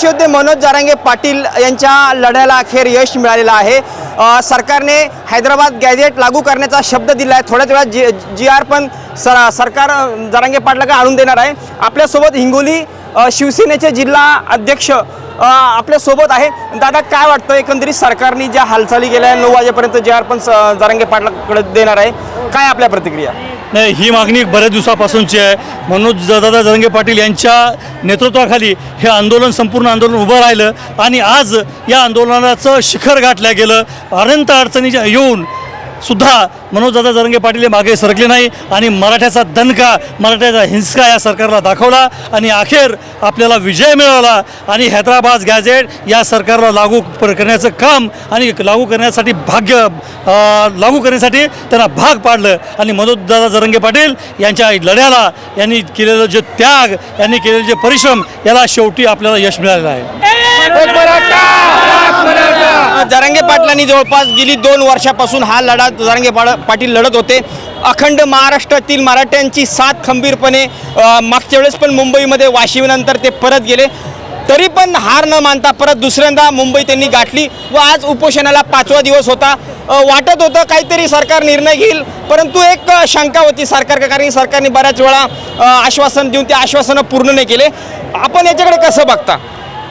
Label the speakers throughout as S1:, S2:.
S1: प्रकाश मनोज जारांगे पाटील यांच्या लढ्याला अखेर यश मिळालेलं आहे. सरकारने हैदराबाद गॅजेट लागू करण्याचा शब्द दिला आहे. थोड्याच वेळात जी जी आर पण सर सरकार जारांगे पाटलाकडे आणून देणार आहे. आपल्यासोबत हिंगोली शिवसेनेचे जिल्हा अध्यक्ष आपल्यासोबत आहे. दादा काय वाटतं एकंदरीत सरकारने ज्या हालचाली केल्या नऊ वाजेपर्यंत जे आर पण स- पाटलाकडे देणार आहे काय आपल्या प्रतिक्रिया?
S2: नाही ही मागणी बऱ्याच दिवसापासूनची आहे. मनोज दादा जरंगे पाटील यांच्या नेतृत्वाखाली हे आंदोलन संपूर्ण आंदोलन उभं राहिलं आणि आज या आंदोलनाचं शिखर गाठलं गेलं. अनंत अडचणीच्या येऊन सुद्धा मनोजदादा जरंगे पाटील हे मागे सरकले नाही आणि मराठ्याचा दणका मराठ्याचा हिंसका या सरकारला दाखवला आणि अखेर आपल्याला विजय मिळवला आणि हैदराबाद गॅझेट या सरकारला लागू करण्याचं काम आणि लागू करण्यासाठी भाग्य लागू करण्यासाठी त्यांना भाग पाडलं. आणि मनोजदादा जरंगे पाटील यांच्या लढ्याला यांनी केलेलं जे त्याग यांनी केलेले जे परिश्रम याला शेवटी आपल्याला यश मिळालेलं आहे.
S1: जरांगे पाटलांनी जवळपास गेली दोन वर्षापासून हा लढा जरांगे पाटील लढत होते. अखंड महाराष्ट्रातील मराठ्यांची साथ खंबीरपणे मागच्या वेळेस पण मुंबईमध्ये वाशिमनंतर ते परत गेले. तरी पण हार न मानता परत दुसऱ्यांदा मुंबई त्यांनी गाठली व आज उपोषणाला पाचवा दिवस होता. वाटत होतं काहीतरी सरकार निर्णय घेईल परंतु एक शंका होती सरकार कारण की सरकारने बऱ्याच वेळा आश्वासन देऊन ते आश्वासनं पूर्ण नाही केले. आपण याच्याकडे कसं बघता?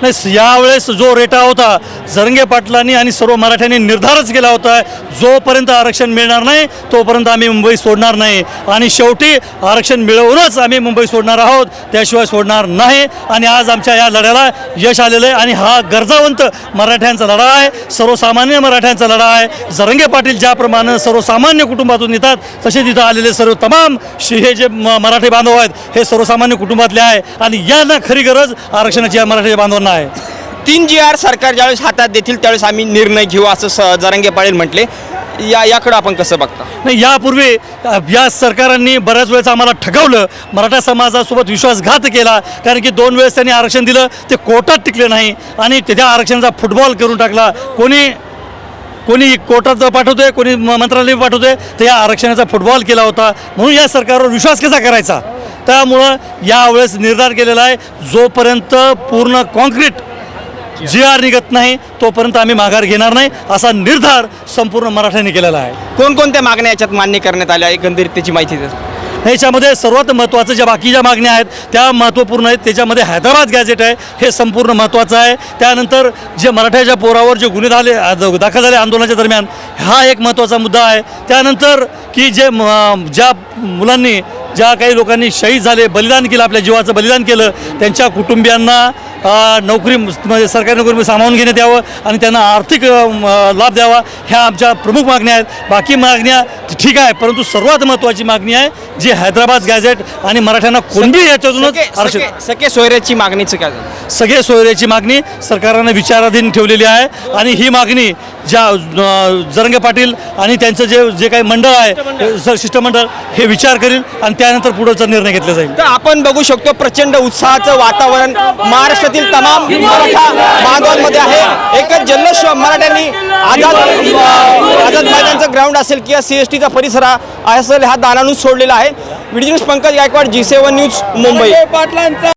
S2: नाही यावेळेस जो रेटा होता जरंगे पाटलांनी आणि सर्व मराठ्यांनी निर्धारच केला होता जोपर्यंत आरक्षण मिळणार नाही तोपर्यंत आम्ही मुंबई सोडणार नाही. आणि शेवटी आरक्षण मिळवूनच आम्ही मुंबई सोडणार आहोत त्याशिवाय सोडणार नाही. आणि आज आमच्या या लढ्याला यश आलेलं आहे आणि हा गरजावंत मराठ्यांचा लढा आहे सर्वसामान्य मराठ्यांचा लढा आहे. जरंगे पाटील ज्याप्रमाणे सर्वसामान्य कुटुंबातून येतात तसे तिथं आलेले सर्व तमाम हे जे म- मराठी बांधव आहेत हे सर्वसामान्य कुटुंबातले आहे. आणि यांना खरी गरज आरक्षणाची या मराठी बांधवांना नाही
S1: तीन जी आर सरकार ज्यावेळेस हातात देतील त्यावेळेस आम्ही निर्णय घेऊ असं स जरांगे पाटील म्हटले. या याकडं आपण कसं बघता?
S2: नाही यापूर्वी या सरकारांनी बऱ्याच वेळेस आम्हाला ठगवलं. मराठा समाजासोबत विश्वासघात केला. कारण की दोन वेळेस त्यांनी आरक्षण दिलं ते कोर्टात टिकले नाही. आणि त्या आरक्षणाचा फुटबॉल करून टाकला. कोणी कोणी कोर्टात पाठवतोय कोणी मंत्रालय पाठवतोय तर या आरक्षणाचा फुटबॉल केला होता. म्हणून या सरकारवर विश्वास कसा करायचा? त्यामुळं यावेळेस निर्धार केलेला आहे. जोपर्यंत पूर्ण कॉन्क्रीट जी आर निघत नाही तोपर्यंत आम्ही माघार घेणार नाही. असा निर्धार संपूर्ण मराठ्यांनी केलेला आहे.
S1: कोणकोणत्या मागण्या याच्यात मान्य करण्यात आल्या? एकंदरीत त्याची माहिती द्या.
S2: ह्याच्यामध्ये सर्वात महत्त्वाचं ज्या बाकीच्या मागण्या आहेत त्या महत्त्वपूर्ण आहेत. त्याच्यामध्ये हैदराबाद गॅजेट आहे. हे संपूर्ण महत्त्वाचं आहे. त्यानंतर जे मराठ्याच्या पोरावर जे गुन्हे झाले दाखल झाले आंदोलनाच्या दरम्यान हा एक महत्त्वाचा मुद्दा आहे. त्यानंतर की जे ज्या मुलांनी ज्या काही लोकांनी शहीद झाले बलिदान केलं आपल्या जीवाचं बलिदान केलं त्यांच्या कुटुंबियांना नोकरी म्हणजे सरकारी नोकरीमध्ये सामावून घेण्यात यावं आणि त्यांना आर्थिक लाभ द्यावा ह्या आमच्या प्रमुख मागण्या आहेत. बाकी मागण्या ठीक आहे परंतु सर्वात महत्त्वाची मागणी आहे जी हैदराबाद गॅजेट आणि मराठ्यांना कोणती याच्यातूनच आरक्षण
S1: सखे सोयऱ्याची मागणीचं काय झालं?
S2: सगळे सोयऱ्याची मागणी सरकारनं विचाराधीन ठेवलेली आहे आणि ही मागणी ज्या अ, जरंगे पाटील आणि त्यांचं जे जे काही मंडळ आहे शिष्टमंडळ. हे विचार करील आणि त्यानंतर पुढचा निर्णय घेतला जाईल.
S1: तर आपण बघू शकतो प्रचंड उत्साहाचं वातावरण महाराष्ट्रातील तमाम मराठा बांधवांमध्ये आहे. एकच जल्लोष मराठ्यांनी आझाद आझाद मैदानचं ग्राउंड असेल किंवा सी एस टीचा परिसर हा असेल हा दानानूच सोडलेला आहे. Video Pankaj Gaikwad G seven news Mumbai.